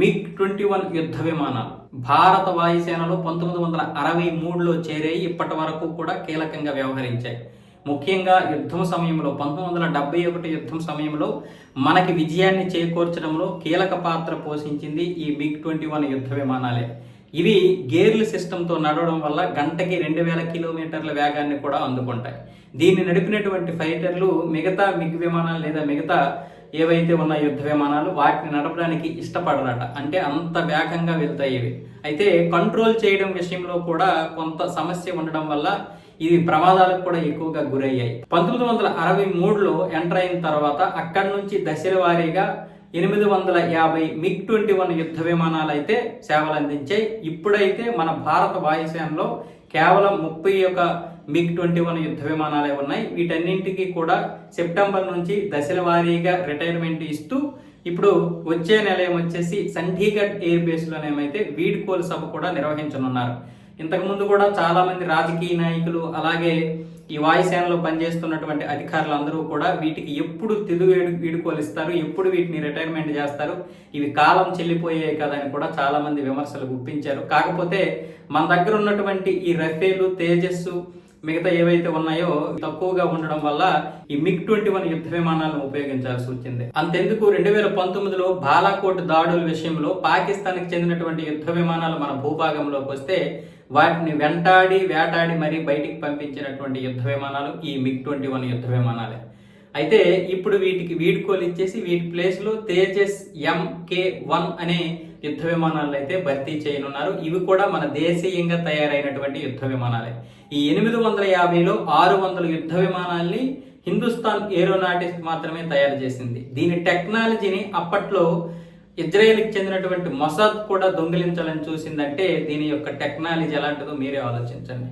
MiG twenty one యుద్ధ విమానాలు. భారత వాయుసేనలో పంతొమ్మిది వందల అరవై మూడులో చేరాయి ఇప్పటి వరకు కూడా కీలకంగా వ్యవహరించాయి. ముఖ్యంగా యుద్ధం సమయంలో పంతొమ్మిది వందల డెబ్బై ఒకటి యుద్ధం సమయంలో మనకి విజయాన్ని చేకూర్చడంలో కీలక పాత్ర పోషించింది ఈ మిగ్ ట్వంటీ వన్ యుద్ధ విమానాలే. ఇవి గేర్లు సిస్టంతో నడవడం వల్ల గంటకి రెండు వేల కిలోమీటర్ల వేగాన్ని కూడా అందుకుంటాయి. దీన్ని నడిపినటువంటి ఫైటర్లు మిగతా మిగ్ విమానాలు లేదా మిగతా ఏవైతే ఉన్న యుద్ధ విమానాలు వాటిని నడపడానికి ఇష్టపడరట. అంటే అంత వేగంగా వెళ్తాయి ఇవి. అయితే కంట్రోల్ చేయడం విషయంలో కూడా కొంత సమస్య ఉండడం వల్ల ఇవి ప్రమాదాలకు కూడా ఎక్కువగా గురయ్యాయి. పంతొమ్మిది వందల అరవై మూడులో ఎంటర్ అయిన తర్వాత అక్కడి నుంచి దశల వారీగా ఎనిమిది వందల యాభై మిగ్ ట్వంటీ వన్ యుద్ధ విమానాలు అయితే సేవలు అందించాయి ఇప్పుడైతే మన భారత వాయుసేనలో కేవలం ముప్పై ఒక మిగ్ ట్వంటీ వన్ యుద్ధ విమానాలే ఉన్నాయి. వీటన్నింటికి కూడా సెప్టెంబర్ నుంచి దశల వారీగా రిటైర్మెంట్ ఇస్తూ ఇప్పుడు వచ్చే నిలయం వచ్చేసి చండీగఢ్ ఎయిర్ బేస్లోనేమైతే వీడ్కోలు సభ కూడా నిర్వహించనున్నారు. ఇంతకుముందు కూడా చాలామంది రాజకీయ నాయకులు అలాగే ఈ వాయుసేనలో పనిచేస్తున్నటువంటి అధికారులు అందరూ కూడా వీటికి ఎప్పుడు తిరుగు వీడుకోలు ఇస్తారు ఎప్పుడు వీటిని రిటైర్మెంట్ చేస్తారు ఇవి కాలం చెల్లిపోయాయి కదా అని కూడా చాలామంది విమర్శలు గుప్పించారు. కాకపోతే మన దగ్గర ఉన్నటువంటి ఈ రఫేలు తేజస్సు మిగతా ఏవైతే ఉన్నాయో తక్కువగా ఉండడం వల్ల ఈ మిగ్ ట్వంటీ వన్ యుద్ధ విమానాలను ఉపయోగించాల్సి వచ్చింది. అంతెందుకు రెండు వేల పంతొమ్మిదిలో బాలాకోట్ దాడుల విషయంలో పాకిస్తాన్కి చెందినటువంటి యుద్ధ విమానాలు మన భూభాగంలోకి వస్తే వాటిని వెంటాడి వేటాడి మరీ బయటికి పంపించినటువంటి యుద్ధ విమానాలు ఈ మిగ్ ట్వంటీ వన్ యుద్ధ విమానాలే. అయితే ఇప్పుడు వీటికి వీడ్కోలు ఇచ్చేసి వీటి ప్లేస్లో తేజస్ ఎంకే వన్ అనే యుద్ధ విమానాలను అయితే భర్తీ చేయనున్నారు. ఇవి కూడా మన దేశీయంగా తయారైనటువంటి యుద్ధ విమానాలే. ఈ ఎనిమిది వందల యాభైలో ఆరు వందల యుద్ధ విమానాల్ని హిందుస్థాన్ ఏరోనాటిక్స్ మాత్రమే తయారు చేసింది. దీని టెక్నాలజీని అప్పట్లో ఇజ్రాయెల్కి చెందినటువంటి మొసాద్ కూడా దొంగిలించాలని చూసిందంటే దీని యొక్క టెక్నాలజీ ఎలాంటిదో మీరే ఆలోచించండి.